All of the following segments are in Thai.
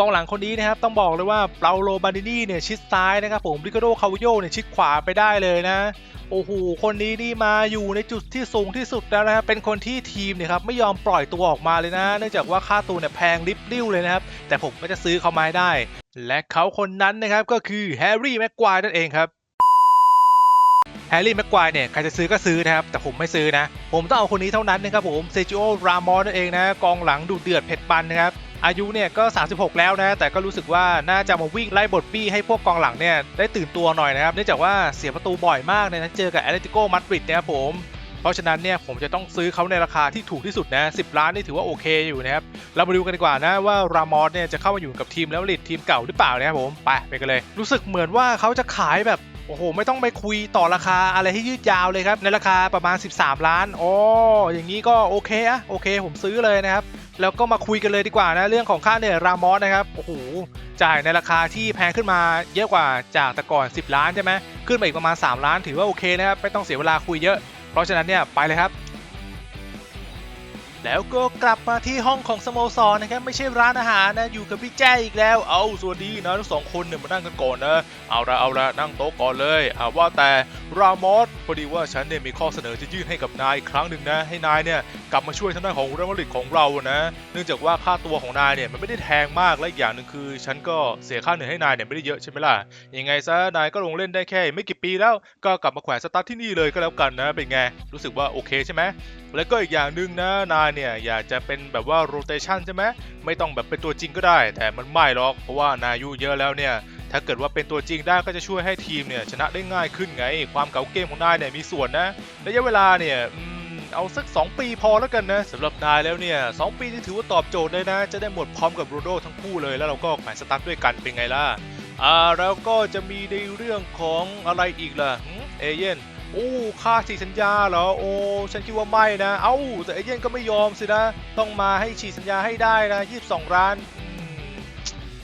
กองหลังคนนี้นะครับต้องบอกเลยว่าเปาโลบาดินีเนี่ยชิดซ้ายนะครับผมริคาโดคาวิโยเนี่ยชิดขวาไปได้เลยนะโอ้โห คนนี้นี่มาอยู่ในจุดที่สูงที่สุดแล้วนะครับ เป็นคนที่ทีมเนี่ยครับไม่ยอมปล่อยตัวออกมาเลยนะ เนื่องจากว่าค่าตัวเนี่ยแพงริบลิ่วเลยนะครับ แต่ผมก็จะซื้อเขามาให้ได้ และเขาคนนั้นนะครับก็คือแฮร์รี่แม็กควายนั่นเองครับ แฮร์รี่แม็กควายเนี่ยใครจะซื้อก็ซื้อนะครับ แต่ผมไม่ซื้อนะ ผมต้องเอาคนนี้เท่านั้นนะครับผม เซจิโอ รามอนนั่นเองนะ กองหลังดูเดือดเผ็ดปันนะครับ อายุเนี่ยก็ 36 แล้วนะ แต่ก็รู้สึกว่าน่าจะมาวิ่งไล่บทบี้ให้พวกกองหลังเนี่ยได้ตื่นตัวหน่อยนะครับ เนื่องจากว่าเสียประตูบ่อยมากเลยนะเจอกับแอตเลติโกมาดริดนะครับผม เพราะฉะนั้นเนี่ยผมจะต้องซื้อเขาในราคาที่ถูกที่สุดนะ 10 ล้านนี่ถือว่าโอเคอยู่นะครับ เรามาดูกันดีกว่านะว่ารามอสเนี่ยจะเข้ามาอยู่กับทีมแล้วลิดทีมเก่าหรือเปล่านะครับผม ไปไปกันเลย รู้สึกเหมือนว่าเขาจะขายแบบโอ้โห ไม่ต้องไปคุยต่อราคาอะไรให้ยืดยาวเลยครับ ในราคาประมาณ 13 ล้านอ๋ออย่างนี้ก็โอเคอะโอเค ผมซื้อเลยนะครับ แล้วก็มาคุยกันเลยดีกว่านะเรื่องของค่าเหนื่อยรามอสนะครับโอ้โหจ่ายในราคาที่แพงขึ้นมาเยอะกว่าจากแต่ก่อน 10 ล้านใช่ไหมขึ้นมาอีกประมาณ 3 ล้านถือว่าโอเคนะครับไม่ต้องเสียเวลาคุยเยอะ เพราะฉะนั้นเนี่ยไปเลยครับ แล้วก็กลับมาที่ห้องของสโมสรนะครับไม่ใช่ร้านอาหารนะอยู่กับพี่แจ้อีกแล้ว เอาสวัสดีนะทั้งสองคนเนี่ยมานั่งกันก่อนนะเอาละเอาละนั่งโต๊ะก่อนเลยอ่าว่าแต่รามอสพอดีว่าฉันเนี่ยมีข้อเสนอจะยื่นให้กับนายอีกครั้งหนึ่งนะ ให้นายเนี่ยกลับมาช่วยทางด้านของเรอัลมาดริดของเรานะเนื่องจากว่าค่าตัวของนายเนี่ยมันไม่ได้แพงมากและอีกอย่างหนึ่งคือ ฉันก็เสียค่าเหนื่อยให้นายเนี่ยไม่ได้เยอะใช่ไหมล่ะยังไงซะนายก็ลงเล่นได้แค่ ไม่กี่ปีแล้วก็กลับมาแขวนสตาร์ทที่นี่เลยก็แล้วกันนะเป็นไงรู้สึกว่าโอเคใช่ไหมแล้วก็อีกอย่างหนึ่งนะนายเนี่ยอยากจะเป็นแบบว่าโรเตชันใช่ไหมไม่ต้องแบบเป็นตัวจริงก็ได้ แต่มันไม่หรอกเพราะว่านายุเยอะแล้วเนี่ยถ้าเกิดว่าเป็นตัวจริงได้ก็จะช่วยให้ทีมเนี่ยชนะได้ง่ายขึ้นไง ความเก่าเกมของนายเนี่ยมีส่วนนะระยะเวลาเนี่ยเอาสัก 2 ปีพอแล้วกันนะสำหรับนายแล้วเนี่ยสองปีที่ถือว่าตอบโจทย์เลยนะ จะได้หมดพร้อมกับโรโดทั้งคู่เลยแล้วเราก็แขวนสตาร์ทด้วยกันเป็นไงล่ะอ่าแล้วก็จะมีในเรื่องของอะไรอีกล่ะเอเย่น โอ้ค่าฉีกสัญญาเหรอโอ้ฉันคิดว่าไม่นะ เอ้าแต่เอเย่นก็ไม่ยอมสินะ ต้องมาให้ฉีกสัญญาให้ได้นะ22ล้าน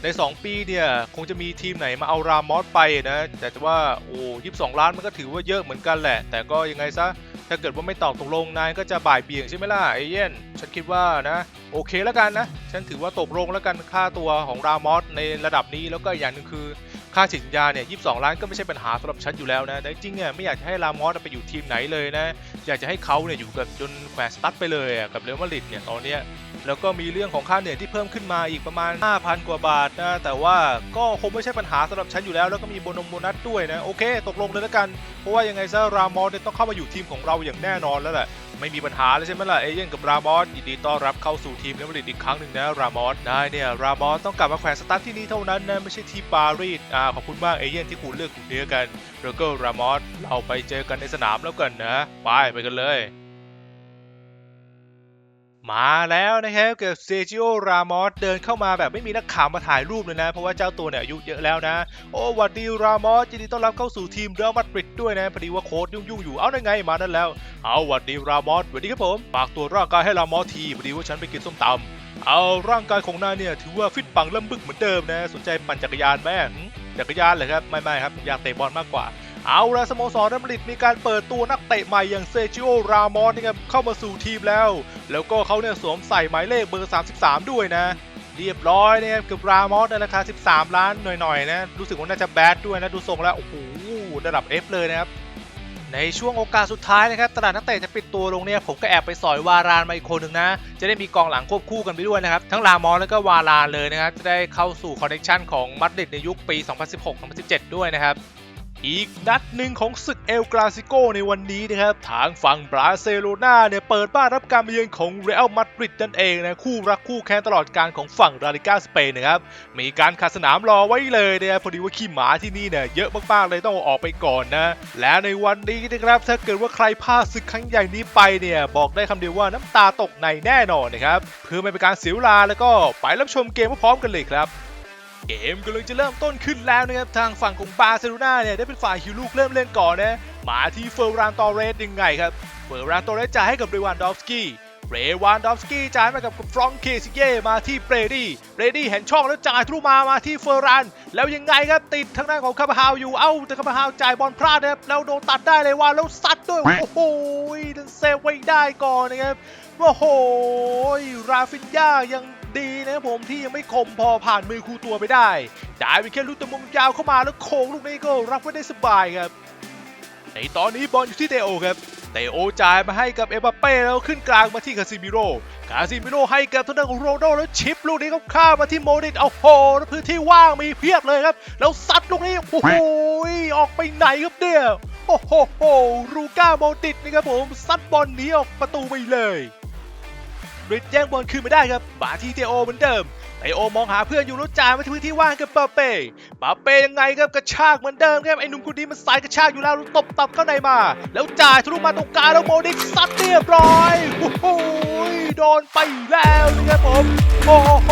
ใน 2 ปีเนี่ยคงจะมีทีมไหนมาเอารามอสไปนะ แต่ว่าโอ้22 ล้านมันก็ถือว่าเยอะเหมือนกันแหละ แต่ก็ยังไงซะถ้าเกิดว่าไม่ตอบตกลงนายก็จะบ่ายเบี่ยงใช่ไหมล่ะเอเย่นฉันคิดว่านะ โอเคแล้วกันนะ ฉันถือว่าตกลงแล้วกันค่าตัวของรามอสในระดับนี้แล้วก็อีกอย่างหนึ่งคือ ค่าสัญญาเนี่ย22ล้านก็ไม่ใช่ปัญหาสำหรับฉันอยู่แล้วนะแต่จริงๆเนี่ยไม่อยากจะให้รามอสไปอยู่ทีมไหนเลยนะ อยากจะให้เขาเนี่ยอยู่กับจนแขวนสตั๊ดไปเลยอะกับเรอัลมาดริดเนี่ยตอนเนี้ยแล้วก็มีเรื่องของค่าเหนื่อยที่เพิ่มขึ้นมาอีกประมาณ 5,000 กว่าบาทนะ แต่ว่าก็คงไม่ใช่ปัญหาสำหรับฉันอยู่แล้ว แล้วก็มีโบนมโบนัสด้วยนะ โอเค ตกลงเลยแล้วกัน เพราะว่ายังไงซะรามอสเนี่ยต้องเข้ามาอยู่ทีมของเราอย่างแน่นอนแล้วแหละ ไม่มีปัญหาเลยใช่ไหมล่ะเอเย่นกับรามอสยินดีต้อนรับเข้าสู่ทีมเรอัลมาดริดอีกครั้งหนึ่งนะรามอสได้เนี่ยรามอสต้องกลับมาแขวนสตาร์ทที่นี่เท่านั้นนะไม่ใช่ที่ปารีสอ่าขอบคุณมากเอเย่นที่คุณเลือกคุณเนื้อกันแล้วก็รามอสเราไปเจอกันในสนามแล้วกันนะไปไปกันเลย มาแล้วนะครับกับเซจิโอ รามอสเดินเข้ามาแบบไม่มีนักข่าวมาถ่ายรูปเลยนะ เพราะว่าเจ้าตัวเนี่ยอายุเยอะแล้วนะ โอ้วัดดีรามอสยินดีต้อนรับเข้าสู่ทีมเรอัลมาดริดด้วยนะพอดีว่าโค้ดยุ่งๆอยู่เอาได้ไงมานั่นแล้ว เอาวัดดีรามอสหวัดดีครับผมฝากตัวร่างกายให้รามอสทีพอดีว่าฉันไปกินส้มตำเอาร่างกายของนายเนี่ยถือว่าฟิตปังเริ่มบึกเหมือนเดิมนะ สนใจปั่นจักรยานไหมจักรยานเหรอครับไม่ไม่ครับอยากเตะบอลมากกว่า เอาละสโมสรเรอัมริดมีการเปิดตัวนักเตะใหม่อย่างเซจิโอ รามอสนะครับเข้ามาสู่ทีมแล้ว แล้วก็เขาเนี่ยสวมใส่หมายเลขเบอร์ 33 ด้วยนะ เรียบร้อยเนี่ยกับรามอสในราคา 13 ล้านหน่อยๆนะ รู้สึกว่าน่าจะแบดด้วยนะ ดูทรงแล้ว โอ้โหระดับ F เลยนะครับ ในช่วงโอกาสสุดท้ายนะครับ ตลาดนักเตะจะปิดตัวลงเนี่ย ผมก็แอบไปสอยวารานมาอีกคนหนึ่งนะ จะได้มีกองหลังควบคู่กันไปด้วยนะครับ ทั้งรามอสแล้วก็วารานเลยนะครับ จะได้เข้าสู่คอนเนคชันของมัดริดในยุคปี 2016-2017 ด้วยนะครับ อีกนัดหนึ่งของศึกเอลกราซิโกในวันนี้นะครับ ทางฝั่งบราเซโลนาเนี่ยเปิดบ้านรับการเยือนของเรอัลมาดริดนั่นเองนะ คู่รักคู่แค้นตลอดการของฝั่งลาลิก้าสเปนนะครับ มีการขัดสนามรอไว้เลยนะครับพอดีว่าขี้หมาที่นี่เนี่ยเยอะมากๆเลยต้องออกไปก่อนนะ และในวันนี้นะครับถ้าเกิดว่าใครพลาดศึกครั้งใหญ่นี้ไปเนี่ยบอกได้คำเดียวว่าน้ำตาตกในแน่นอนนะครับเพื่อไม่เป็นการเสียเวลาแล้วก็ไปรับชมเกมพร้อมกันเลยครับ เกมกำลังจะเริ่มต้นขึ้นแล้วนะครับ ทางฝั่งของบาร์เซโลนาเนี่ยได้เป็นฝ่ายฮิวลูกเริ่มเล่นก่อนนะมาที่เฟอร์รานตอเรสยังไงครับ เฟอร์รานตอเรสจ่ายให้กับเรวานดอฟสกี้เรวานดอฟสกี้จ่ายมากับฟรองก์เคซิเย่มาที่เบรดี้เบรดี้เห็นช่องแล้วจ่ายทะลุมามาที่เฟอร์ราน แล้วยังไงครับติดทางด้านของคาบาฮาวอยู่เอ้าแต่คาบาฮาวจ่ายบอลพลาดนะครับแล้วโดนตัดได้เลยว่าแล้วซัดด้วยโอ้โหดันเซฟไว้ได้ก่อนนะครับโอ้โหราฟินยายัง ดีนะครับผมที่ยังไม่คมพอผ่านมือครูตัวไปได้จ่ายไปแค่ลูกตะมงยาวเข้ามาแล้วโค้งลูกนี้ก็รับไว้ได้สบายครับ ในตอนนี้บอลอยู่ที่เตโอครับเตโอจ่ายมาให้กับเอ็มบัปเป้แล้วขึ้นกลางมาที่คาซิมิโร่คาซิมิโร่ให้กับทางด้านของโรนัลแล้วชิปลูกนี้ก็ข้ามมาที่โมดิตเอาโหแล้วพื้นที่ว่างมีเพียบเลยครับ แล้วซัดลูกนี้โอ้โหออกไปไหนครับเนี่ยโอ้โหรูก้าโมดิตนะครับผมซัดบอลหนีออกประตูไปเลย ริดแย่งบอลคืนไม่ได้ครับมาที่เตโอเหมือนเดิมเตโอมองหาเพื่อนอยู่แล้วจ่ายมาที่พื้นที่ว่างกับปาเป้ปาเป้ยังไงครับกระชากเหมือนเดิมครับไอ้หนุ่มคนนี้มันสายกระชากอยู่แล้วตบตับเข้าในมา แล้วจ่ายทะลุมาตรงกลางแล้วโมดิกซัดเรียบร้อยโอ้โหโดนไปแล้วนะครับผมโอ้โห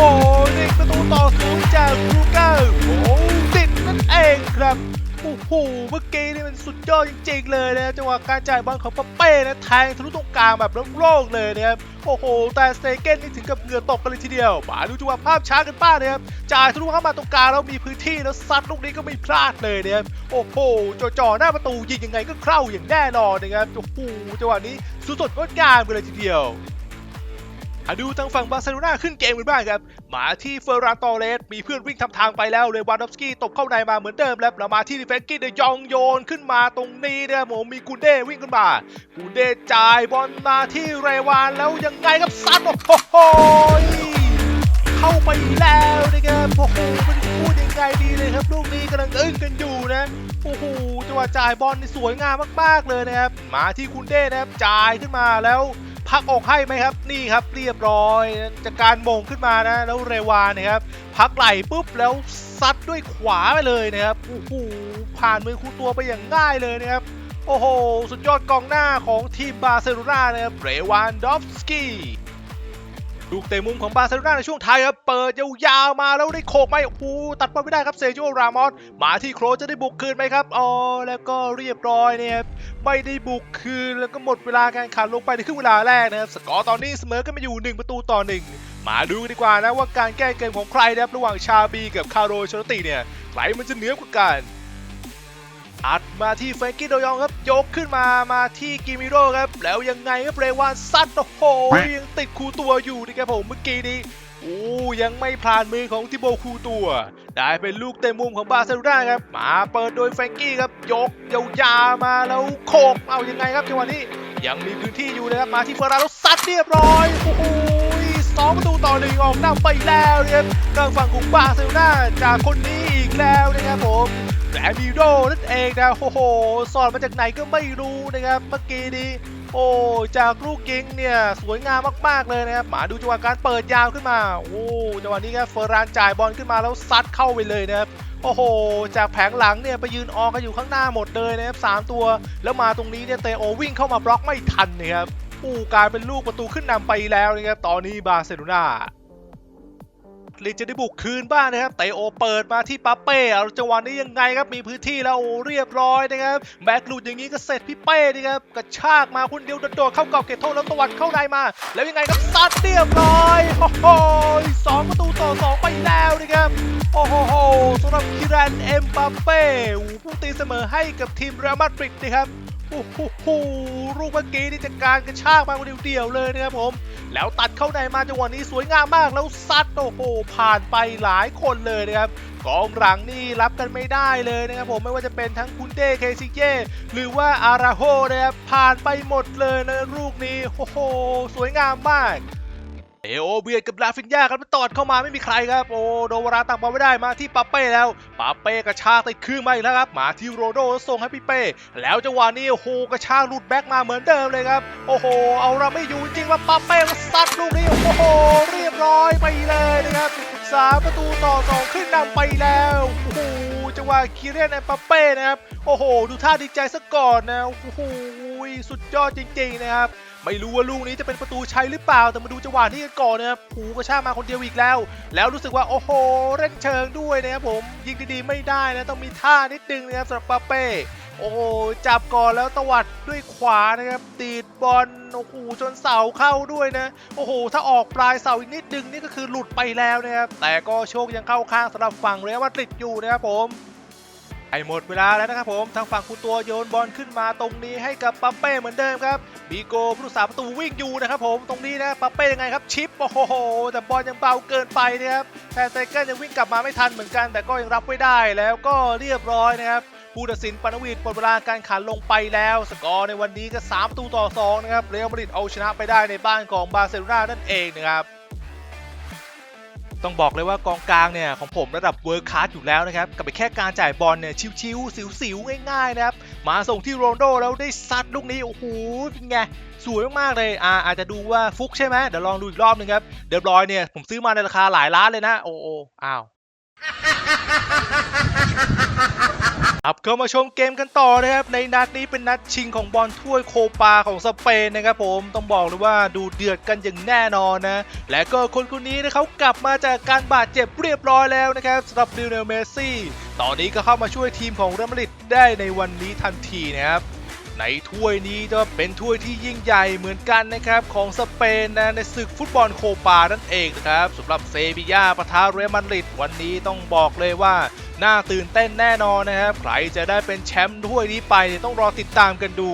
นี่ประตูต่อศูนย์จากลูก้าโอ้ดิดนั่นเองครับ โอ้โหเมื่อกี้นี่มันสุดยอดจริงๆเลยนะจังหวะการจ่ายบอลของปาเป้นะแทงทะลุตรงกลางแบบโล่งๆเลยนะครับโอ้โห แต่สเตเกนนี่ถึงกับเหงื่อตกกันเลยทีเดียวมาดูจังหวะภาพช้ากันบ้างนะครับจ่ายทะลุเข้ามาตรงกลางแล้วมีพื้นที่แล้วซัดลูกนี้ก็ไม่พลาดเลยนะครับโอ้โหจ่อๆหน้าประตูยิงยังไงก็เข้าอย่างแน่นอนนะครับโอ้โหจังหวะนี้สุดๆงดงามกันเลยทีเดียว มาดูทางฝั่งบาร์เซโลนาขึ้นเกมกันบ้างครับ มาที่เฟอร์รานตอเรสมีเพื่อนวิ่งทำทางไปแล้วเลวานดอฟสกี้ตบเข้าในมาเหมือนเดิมแล้วแล้วมาที่ดิเฟนกี้เดยองโยนขึ้นมาตรงนี้นะครับผมมีกูเด้วิ่งขึ้นมากูเด้จ่ายบอลมาที่เรวานแล้วยังไงครับซัดโอ้โหเข้าไปแล้วนะครับโอ้โหม่รู้จะพูดยังไงดีเลยครับลูกนี้กำลังอึ้งกันอยู่นะโอ้โหจังหวะจ่ายบอลนี่สวยงามมากๆเลยนะครับมาที่คุณเด้นะครับจ่ายขึ้นมาแล้ว พักออกให้ไหมครับ นี่ครับเรียบร้อยจากการมงขึ้นมานะ แล้วเรวานนะครับ พักไหลปุ๊บแล้วซัดด้วยขวาไปเลยนะครับโอ้โหผ่านมือคู่ตัวไปอย่างง่ายเลยนะครับ โอ้โห สุดยอดกองหน้าของทีมบาร์เซโลนานะครับเรวานดอฟสกี้ ลูกเตะมุมของบาร์เซโลนาในช่วงท้ายครับเปิดยาวๆมาแล้วได้โขกไหมโอ้โหตัดบอลไม่ได้ครับเซจิโอรามอสมาที่โครจะได้บุกคืนไหมครับอ๋อแล้วก็เรียบร้อยเนี่ยไม่ได้บุกคืนแล้วก็หมดเวลาการขันลงไปในครึ่งเวลาแรกนะครับสกอร์ตอนนี้เสมอกันมาอยู่ 1 ประตูต่อ 1 มาดูกันดีกว่านะว่าการแก้เกมของใครนะครับระหว่างชาบีกับคาโรเชลติเนี่ยใครมันจะเหนือกว่ากัน อัดมาที่เฟรนกี้โดยองครับ ยกขึ้นมามาที่กิมิโร่ครับ แล้วยังไงครับเรวานซัดโอ้โหยังติดคูตัวอยู่นะครับผมเมื่อกี้นี้โอ้ยังไม่ผ่านมือของทิโบคูตัว ได้เป็นลูกเต็มมุมของบาร์เซโลนาครับ มาเปิดโดยแฟรงกี้ครับ ยกยาวๆมาแล้วโขกเอายังไงครับจังหวะนี้ ยังมีพื้นที่อยู่นะครับ มาที่เฟอร์ราแล้วซัดเรียบร้อย โอ้โหสองประตูต่อหนึ่งออกนำไปแล้วนะครับทางฝั่งของบาร์เซโลนาจากคนนี้อีกแล้วนะครับผม แรมิโดนั่นเองนะโอ้โหสอดมาจากไหนก็ไม่รู้นะครับเมื่อกี้นี้โอ้จากลูกยิงเนี่ยสวยงามมากๆเลยนะครับมาดูจังหวะการเปิดยาวขึ้นมาโอ้จังหวะนี้ครับเฟอร์รานจ่ายบอลขึ้นมาแล้วซัดเข้าไปเลยนะครับโอ้โห จากแผงหลังเนี่ยไปยืนออกกันอยู่ข้างหน้าหมดเลยนะครับสามตัว แล้วมาตรงนี้เนี่ยเตโอวิ่งเข้ามาบล็อกไม่ทันนะครับอู้กลายเป็นลูกประตูขึ้นนำไปแล้วนะครับตอนนี้บาร์เซโลนา ลีจะได้บุกคืนบ้างนะครับเตโอเปิดมาที่ปาเป้เอาจังหวะนี้ยังไงครับมีพื้นที่แล้วโอ้เรียบร้อยนะครับแบ็กลุดอย่างนี้ก็เสร็จพี่เป้นะครับกระชากมาคนเดียวโดดเข้ากรอบเขตโทษแล้วตวัดเข้าในมา แล้วยังไงครับซัดเรียบร้อยโอ้โหสองประตูต่อสองไปแล้วนะครับโอ้โหสำหรับคิรันเอ็มปาเป้ผู้ตีเสมอให้กับทีมเรอัลมาดริดนะครับ โอ้โหลูกเมื่อกี้นี่จะกการกระชากมาคนเดียวเลยนะครับผม แล้วตัดเข้าในมาจังหวะนี้สวยงามมากแล้วซัดโอ้โหผ่านไปหลายคนเลยนะครับกองหลังนี่รับกันไม่ได้เลยนะครับผมไม่ว่าจะเป็นทั้งคุนเต้เคซิเย่หรือว่าอาราโฮนะครับผ่านไปหมดเลยนะลูกนี้โอ้โหสวยงามมาก เอโอเบียดกับลาฟินยาครับตอดเข้ามาไม่มีใครครับ โอ้โดวาราตักบอลไม่ได้มาที่ปาเป้แล้ว ปาเป้กระชากติดคืนมาอีกแล้วครับ มาที่โรโดส่งให้พี่เป้ แล้วจังหวะนี้โอ้โหกระชากหลุดแบ็กมาเหมือนเดิมเลยครับ โอ้โห เอาเราไม่อยู่จริงว่าปาเป้ก็ซัดลูกนี้ โอ้โห เรียบร้อยไปเลยนะครับสามประตูต่อสองขึ้นนำไปแล้วโอ้โหจังหวะคีเรียนไอปาเป้นะครับ โอ้โห ดูท่าดีใจซะก่อนนะ โอ้โห สุดยอดจริงๆนะครับ ไม่รู้ว่าลูกนี้จะเป็นประตูชัยหรือเปล่า แต่มาดูจังหวะนี้กันก่อนนะครับผูกระชากมาคนเดียวอีกแล้ว แล้วรู้สึกว่าโอ้โหเล่นเชิงด้วยนะครับผมยิงดีๆไม่ได้นะต้องมีท่านิดนึงนะครับสำหรับปาเป้โอ้โหจับก่อนแล้วตวัดด้วยขวานะครับตีดบอลโอ้โหจนเสาเข้าด้วยนะ โอ้โห ถ้าออกปลายเสาอีกนิดนึงนี่ก็คือหลุดไปแล้วนะครับแต่ก็โชคยังเข้าข้างสำหรับฝั่งเรอัลมาดริดอยู่นะครับผม ล้หมดเวลาแล้วนะครับผมทางฝั่งคูตัวโยนบอลขึ้นมาตรงนี้ให้กับปัปเป้เหมือนเดิมครับบีโกผู้รักษาประตูวิ่งอยู่นะครับผมตรงนี้นะปัปเป้ยังไงครับชิปโอ้โหแต่บอลยังเบาเกินไปนะครับแต่ไซเกิลยังวิ่งกลับมาไม่ทันเหมือนกัน แต่ก็ยังรับไว้ได้แล้วก็เรียบร้อยนะครับผู้ตัดสินปานวีดหมดเวลาการขันลงไปแล้ว สกอร์ในวันนี้ก็3ประตูต่อ2นะครับเรอัลมาดริดเอาชนะไปได้ในบ้านของบาร์เซโลนานั่นเองนะครับ ต้องบอกเลยว่ากองกลางเนี่ยของผมระดับเวิร์คคาร์ดอยู่แล้วนะครับกับไปแค่การจ่ายบอลเนี่ยชิวๆสิวๆง่ายๆนะครับมาส่งที่โรนโดแล้วได้ซัดลูกนี้โอ้โหเป็นไงสวยมากๆเลยอ่าอาจจะดูว่าฟุกใช่ไหมเดี๋ยวลองดูอีกรอบหนึงครับเดบรอยเนี่ยผมซื้อมาในราคาหลายล้านเลยนะ โอ้โอ้อ้าว ครับเข้ามาชมเกมกันต่อนะครับในนัดนี้เป็นนัดชิงของบอลถ้วยโคปาของสเปนนะครับผมต้องบอกเลยว่าดูเดือดกันอย่างแน่นอนนะและก็คนคนนี้นะเขากลับมาจากการบาดเจ็บเรียบร้อยแล้วนะครับสำหรับลิโอเนลเมสซี่ตอนนี้ก็เข้ามาช่วยทีมของเรอัลมาดริดได้ในวันนี้ทันทีนะครับในถ้วยนี้ก็เป็นถ้วยที่ยิ่งใหญ่เหมือนกันนะครับของสเปนนะในศึกฟุตบอลโคปานั่นเองนะครับสำหรับเซบียาปะทะเรอัลมาดริดวันนี้ต้องบอกเลยว่า น่าตื่นเต้นแน่นอนนะครับ ใครจะได้เป็นแชมป์ถ้วยนี้ไปต้องรอติดตามกันดู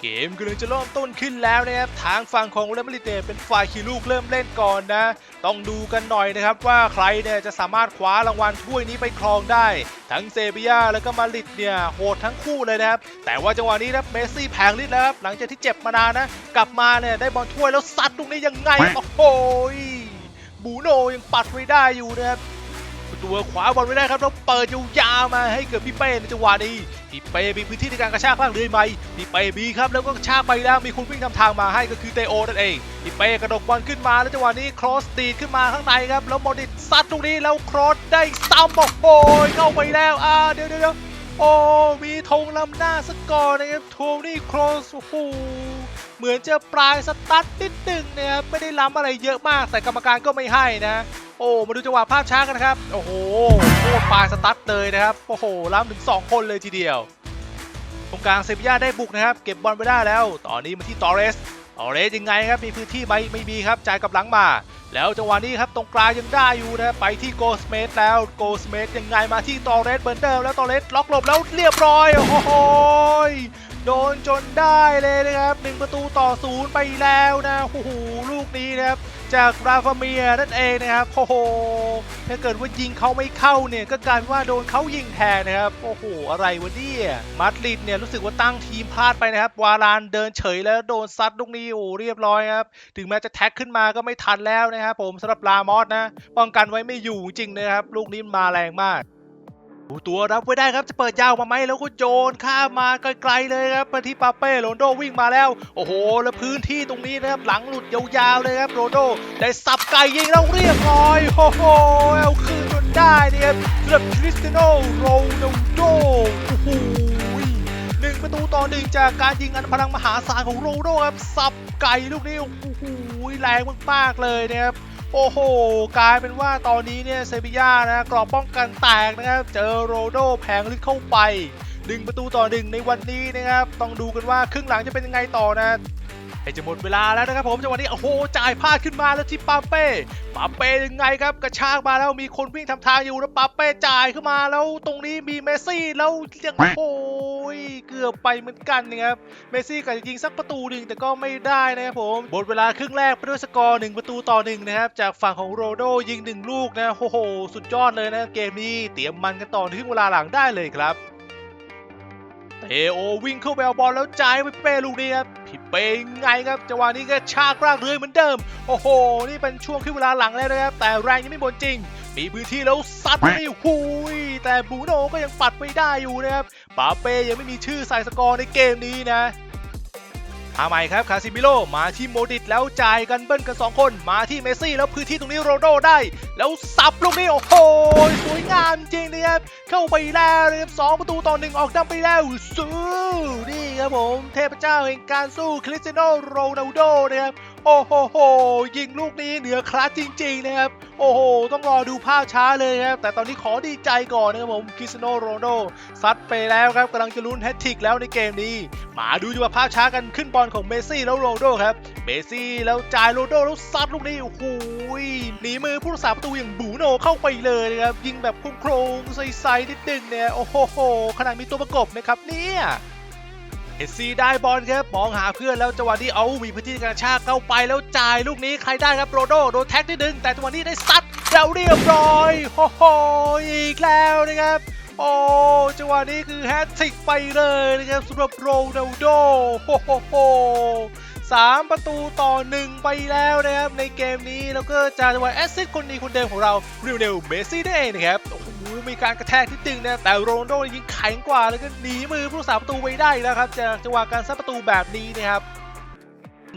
เกมกำลังจะเริ่มต้นขึ้นแล้วนะครับ ทางฝั่งของเรอัลมาดริเนี่ยเป็นฝ่ายขี่ลูกเริ่มเล่นก่อนนะ ต้องดูกันหน่อยนะครับว่าใครเนี่ยจะสามารถคว้ารางวัลถ้วยนี้ไปครองได้ ทั้งเซบียาแล้วก็มาริดเนี่ยโหดทั้งคู่เลยนะครับ แต่ว่าจังหวะนี้นะเมสซี่แผงฤทธิ์แล้วครับหลังจากที่เจ็บมานานนะ กลับมาเนี่ยได้บอลถ้วยแล้วซัดตรงนี้ยังไง โอ้โหบูโนยังปัดไว้ได้อยู่นะครับ ตัวขวาบอลไม่ได้ครับแล้วเปิดยาวๆมาให้เกิดพี่เป้ในจังหวะนี้พี่เป้มีพื้นที่ในการกระชากบ้างเลยไหมพี่เป้มีครับแล้วก็กระชากไปแล้วมีคนวิ่งทำทางมาให้ก็คือเตโอนั่นเองพี่เป้กระดกบอลขึ้นมาแล้วจังหวะนี้ครอสตีดขึ้นมาข้างในครับแล้วโมดิตซัดตรงนี้แล้วครอสได้ซ้ำบอกโอ้โหเข้าไปแล้วอ่าเดี๋ยวเดี๋ยวเดี๋ยวโอ้มีธงลำหน้าสกอร์นะครับโทนี่ครอสโอ้โหเหมือนจะปลายสตั๊ดนิดหนึ่งนะครับไม่ได้ล้ำอะไรเยอะมากแต่กรรมการก็ไม่ให้นะ โอ้มาดูจังหวะภาพช้ากันนะครับ โอ้โหโคตรปลายสตั๊ดเลยนะครับ โอ้โหล้ำถึง 2 คนเลยทีเดียว ตรงกลางเซบียาได้บุกนะครับ เก็บบอลไปได้แล้ว ตอนนี้มาที่ตอเรสตอเรสยังไงครับ มีพื้นที่ไหมไม่มีครับ จ่ายกับหลังมา แล้วจังหวะนี้ครับตรงกลางยังได้อยู่นะไปที่โกสเมธแล้ว โกสเมธยังไงมาที่ตอเรสเหมือนเดิมแล้วตอเรสล็อกหลบแล้วเรียบร้อย โอ้โหโดนจนได้เลยนะครับหนึ่งประตูต่อศูนย์ไปแล้วนะ โอ้โห ลูกนี้นะครับ จากราฟาเมียนั่นเองนะครับโอ้โหถ้าเกิดว่ายิงเขาไม่เข้าเนี่ยก็การว่าโดนเขายิงแทนนะครับโอ้โหอะไรวะเนี่ยมาดริดเนี่ยรู้สึกว่าตั้งทีมพลาดไปนะครับวารานเดินเฉยแล้วโดนซัดลูกนี้โอ้เรียบร้อยครับถึงแม้จะแท็กขึ้นมาก็ไม่ทันแล้วนะครับผมสำหรับลามอสนะป้องกันไว้ไม่อยู่จริงนะครับลูกนี้มาแรงมาก ดูตัวรับไว้ได้ครับจะเปิดยาวมาไหมแล้วก็โยนข้ามมาไกลๆเลยครับไปที่ปาเป้โรนโดวิ่งมาแล้ว โอ้โห แล้วพื้นที่ตรงนี้นะครับหลังหลุดยาวๆเลยครับโรนโดได้สับไก่ยิงแล้วเรียบร้อยโอ้โหเอาคืนจนได้เนี่ยครับสำหรับคริสเตียโนโรนัลโดโอ้โหหนึ่งประตูต่อหนึ่งจากการยิงอันพลังมหาศาลของโรนโดครับสับไก่ลูกนี้โอ้โหแรงมากๆเลยนะครับ โอ้โห กลายเป็นว่าตอนนี้เนี่ยเซบีย่านะกรอบป้องกันแตกนะครับ เจอโรโดแผงลึกเข้าไปหนึ่งประตูต่อหนึ่งในวันนี้นะครับ ต้องดูกันว่าครึ่งหลังจะเป็นยังไงต่อนะ จะหมดเวลาแล้วนะครับผมจังหวะนี้โอ้โหจ่ายพลาดขึ้นมาแล้วที่ปาเป้ปาเป้ยังไงครับกระชากมาแล้วมีคนวิ่งทำทางอยู่แล้วปาเป้จ่ายขึ้นมาแล้วตรงนี้มีเมสซี่แล้วยังโอ้ยเกือบไปเหมือนกันนะครับเมสซี่ก็จะยิงสักประตูหนึ่งแต่ก็ไม่ได้นะครับผมหมดเวลาครึ่งแรกไปด้วยสกอร์1ประตูต่อ1นะครับจากฝั่งของโรโดยิง1ลูกนะโอ้โหสุดยอดเลยนะเกมนี้เตรียมมันกันต่อในครึ่งเวลาหลังได้เลยครับ เตโอวิ่งเข้าไปเอาบอลแล้วจ่ายไปเป้ลูกนี้ครับพี่เป้ไงครับจังหวะนี้ก็ชากรากเรือยเหมือนเดิม โอ้โห นี่เป็นช่วงครึ่งเวลาหลังแล้วนะครับ แต่แรงยังไม่หมดจริง มีพื้นที่แล้วซัดไม่หุยแต่บูโนก็ยังปัดไม่ได้อยู่นะครับปาเป้ยังไม่มีชื่อใส่สกอร์ในเกมนี้นะ มาใหม่ครับคาซิมิโลมาที่โมดิตแล้วจ่ายกันเบิ้ลกัน 2 คนมาที่เมสซี่แล้วพื้นที่ตรงนี้โรโดได้ แล้วสับลูกนี้โอ้โหสวยงามจริงนะครับเข้าไปแล้วนะครับสองประตูต่อหนึ่งออกนำไปแล้วสู้นี่ครับผม เทพเจ้าแห่งการสู้คริสเตียโนโรนัลโดนะครับโอ้โหโหยิงลูกนี้เหนือคลาสจริงๆนะครับ โอ้โห ต้องรอดูภาพช้าเลยครับ แต่ตอนนี้ขอดีใจก่อนนะครับผมคริสเตียโนโรนโดซัดไปแล้วครับกำลังจะลุ้นแฮตทริกแล้วในเกมนี้ มาดูจังหวะภาพช้ากันขึ้นบอลของเมซี่แล้วโรนโดครับ เมซี่แล้วจ่ายโรนโดแล้วซัดลูกนี้ โอ้โหหนีมือผู้รักษาประตูอย่างบูโนเข้าไปเลยนะครับ ยิงแบบโครงๆใสๆนิดนึงเนี่ย โอ้โหโหขนาดมีตัวประกบนะครับเนี่ย เอสซีได้บอลครับมองหาเพื่อนแล้วจังหวะนี้เอามีพื้นที่กระชากเข้าไปแล้วจ่ายลูกนี้ใครได้ครับโรโดโดนแท็กนิดนึงแต่จังหวะนี้ได้ซัดแล้วเรียบร้อยโอ้โหอีกแล้วนะครับ โอ้จังหวะนี้คือแฮตทริกไปเลยนะครับสำหรับโรนัลโดโอ้โหสามประตูต่อหนึ่งไปแล้วนะครับในเกมนี้แล้วก็จากจังหวะแอสซิสต์คนดีคนเดิมของเราเรียวเนลเมสซี่นั่นเองนะครับโอ้โห มีการกระแทกที่ตึงนะแต่โรนโดยิงแข็งกว่าแล้วก็หนีมือผู้รักษาประตูไว้ได้แล้วครับจากจังหวะการซัดประตูแบบนี้นะครับ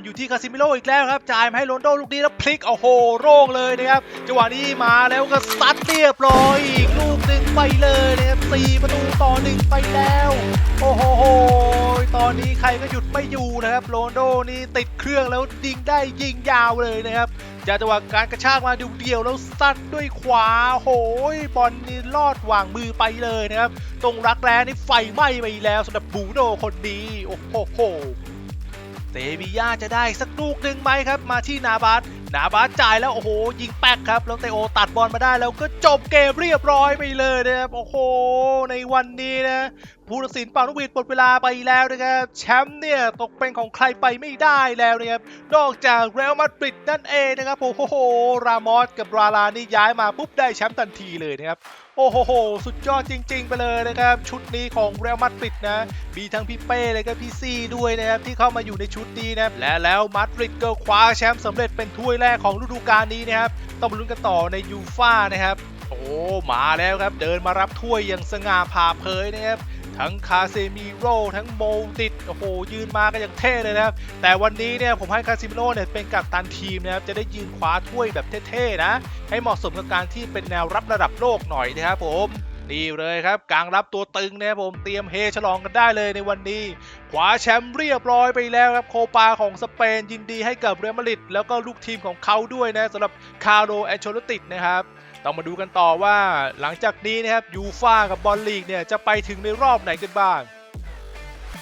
อยู่ที่คาซิมิโลอีกแล้วครับ จ่ายมาให้โรนโดลูกนี้แล้วพลิกโอ้โหโร่งเลยนะครับจังหวะนี้มาแล้วก็ซัดเรียบร้อยอีกลูกหนึ่งไปเลยนะครับสี่ประตูต่อหนึ่งไปแล้ว โอ้โหตอนนี้ใครก็หยุดไม่อยู่นะครับโรนโดนี่ติดเครื่องแล้วยิงได้ยิงยาวเลยนะครับจากจังหวะการกระชากมาดูเดียวแล้วซัดด้วยขวาโหยบอลนี่ลอดวางมือไปเลยนะครับตรงรักแร้นี่ไฟไหม้ไปแล้วสำหรับบูโนคนนี้โอ้โหโห เซบีย่าจะได้สักลูกหนึ่งไหมครับ มาที่นาบาส นาบาสจ่ายแล้วโอ้โหยิงแป๊กครับแล้วเตโอตัดบอลมาได้แล้วก็จบเกมเรียบร้อยไปเลยนะครับโอ้โห ในวันนี้นะผู้ตัดสินเป่าลูกหวีดหมดเวลาไปแล้วนะครับแชมป์เนี่ยตกเป็นของใครไปไม่ได้แล้วนะครับนอกจากเรอัลมาดริดนั่นเองนะครับโอ้โหรามอสกับราลานี่ย้ายมาปุ๊บได้แชมป์ทันทีเลยนะครับโอ้โห สุดยอดจริง ๆ ไปเลยนะครับ ชุดนี้ของเรอัลมาดริดนะ มีทั้งพี่เป้และก็พี่ซี่ด้วยนะครับที่เข้ามาอยู่ในชุดนี้นะและแล้วมาดริดก็คว้าแชมป์สำเร็จเป็นถ้วยแรกของฤดูกาลนี้นะครับ ต้องมาลุ้นกันต่อในยูฟ่านะครับ โอ้ มาแล้วครับ เดินมารับถ้วยอย่างสง่าผ่าเผยนะครับทั้งคาเซมิโร่ทั้งโมติดโอ้โหยืนมากันอย่างเท่เลยนะครับ แต่วันนี้เนี่ยผมให้คาซิมิโร่เนี่ยเป็นกัปตันทีมนะครับจะได้ยืนคว้าถ้วยแบบเท่ๆนะ ให้เหมาะสมกับการที่เป็นแนวรับระดับโลกหน่อยนะครับผม นี่เลยครับกลางรับตัวตึงนะครับผมเตรียมเฮฉลองกันได้เลยในวันนี้คว้าแชมป์เรียบร้อยไปแล้วครับโคปาของสเปนยินดีให้กับเรอัลมาดริดแล้วก็ลูกทีมของเขาด้วยนะสำหรับคาร์โลแอนโชลติดนะครับต้องมาดูกันต่อว่าหลังจากนี้นะครับยูฟ่ากับบอลลีกเนี่ยจะไปถึงในรอบไหนกันบ้าง